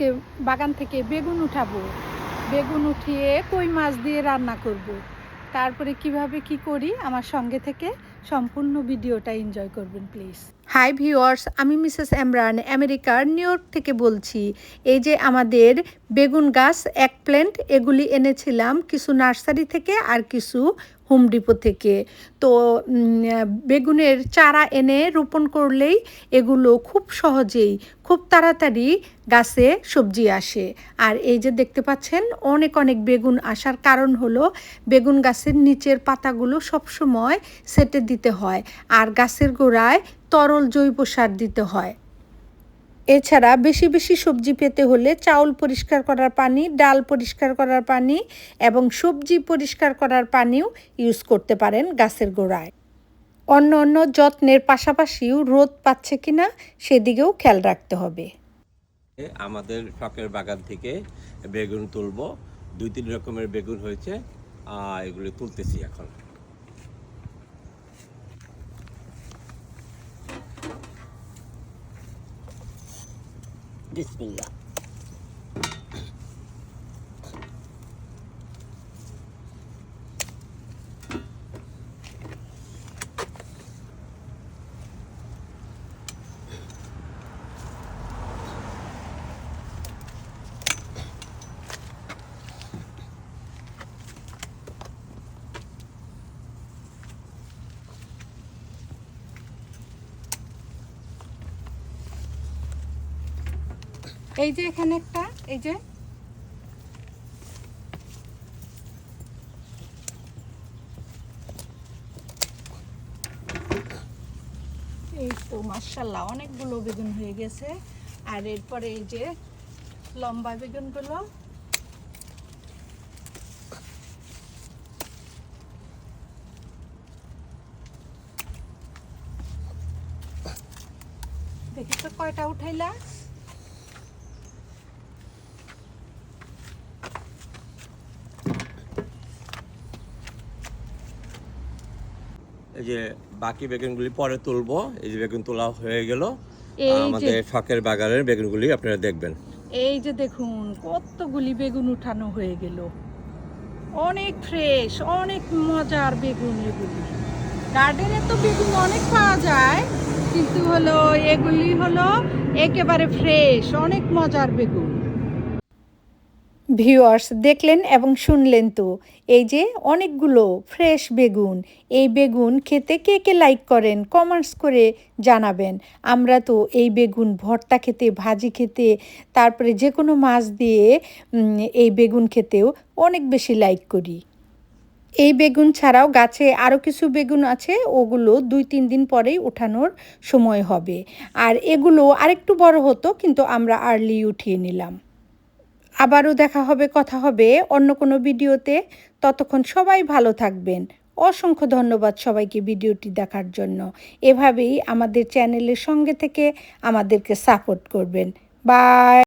আজকে বাগান থেকে বেগুন উঠাবো। বেগুন উঠিয়ে কই মাছ দিয়ে রান্না করব। তারপরে কীভাবে কি করি, আমার সঙ্গে থেকে সম্পূর্ণ ভিডিওটা এনজয় করবেন প্লিজ হাই ভিউয়ার্স আমি মিসেস এমরান আমেরিকার নিউ ইয়র্ক থেকে বলছি। এই যে আমাদের বেগুন গাছ, এক প্ল্যান্ট এগুলি এনেছিলাম কিছু নার্সারি থেকে আর কিছু হোম ডিপো থেকে। তো বেগুনের চারা এনে রোপণ করলেই এগুলো খুব সহজেই, খুব তাড়াতাড়ি গাছে সবজি আসে। আর এই যে দেখতে পাচ্ছেন, অনেক অনেক বেগুন আসার কারণ হলো বেগুন গাছের নিচের পাতাগুলো সবসময় সেটে দিতে হয়, আর গাছের গোড়ায় তরল জৈব সার দিতে হয়। এছাড়া বেশি বেশি সবজি পেতে হলে চাউল পরিষ্কার করার পানি, ডাল পরিষ্কার করার পানি এবং সবজি পরিষ্কার করার পানিও ইউজ করতে পারেন গাছের গোড়ায়। অন্য অন্য যত্নের পাশাপাশিও রোদ পাচ্ছে কিনা সেদিকেও খেয়াল রাখতে হবে। আমাদের শখের বাগান থেকে বেগুন তুলবো। দুই তিন রকমের বেগুন হয়েছে এগুলি তুলতেছি এখন। Dios mío. এই যে এখানে একটা, এই যে। এই তো মার্শাল্লাহ অনেকগুলো বেগুন হয়ে গেছে। আর এরপরে এই যে লম্বা বেগুনগুলো। দেখি তো কয়টা উঠাইলা। এই যে বাকি বেগুনগুলি পরে তুলবো। এই যে বেগুন তোলা হয়ে গেল। এই যে- আমাদের শখের বাগানের বেগুনগুলি আপনারা দেখবেন। এই যে দেখুন কতগুলি বেগুন উঠানো হয়ে গেল। অনেক ফ্রেশ অনেক মজার বেগুন এগুলি। গার্ডেনে তো বেগুন অনেক পাওয়া যায় কিন্তু হলো এগুলি হলো একেবারে ফ্রেশ অনেক মজার বেগুন। ভিউয়ার্স দেখলেন এবং শুনলেন তো। এই যে অনেকগুলো ফ্রেশ বেগুন, এই বেগুন খেতে কে কে লাইক করেন কমেন্টস করে জানাবেন। আমরা তো এই বেগুন ভর্তা খেতে, ভাজি খেতে, তারপরে যে কোনো মাছ দিয়ে এই বেগুন খেতেও অনেক বেশি লাইক করি। এই বেগুন ছাড়াও গাছে আরও কিছু বেগুন আছে, ওগুলো দুই তিন দিন পরেই ওঠানোর সময় হবে। আর এগুলো আরেকটু বড় হতো, কিন্তু আমরা আর্লি উঠিয়ে নিলাম। আবারও দেখা হবে, কথা হবে অন্য কোনো ভিডিওতে। ততক্ষণ সবাই ভালো থাকবেন। অসংখ্য ধন্যবাদ সবাইকে ভিডিওটি দেখার জন্য। এভাবেই আমাদের চ্যানেলের সঙ্গে থেকে আমাদেরকে সাপোর্ট করবেন। বাই!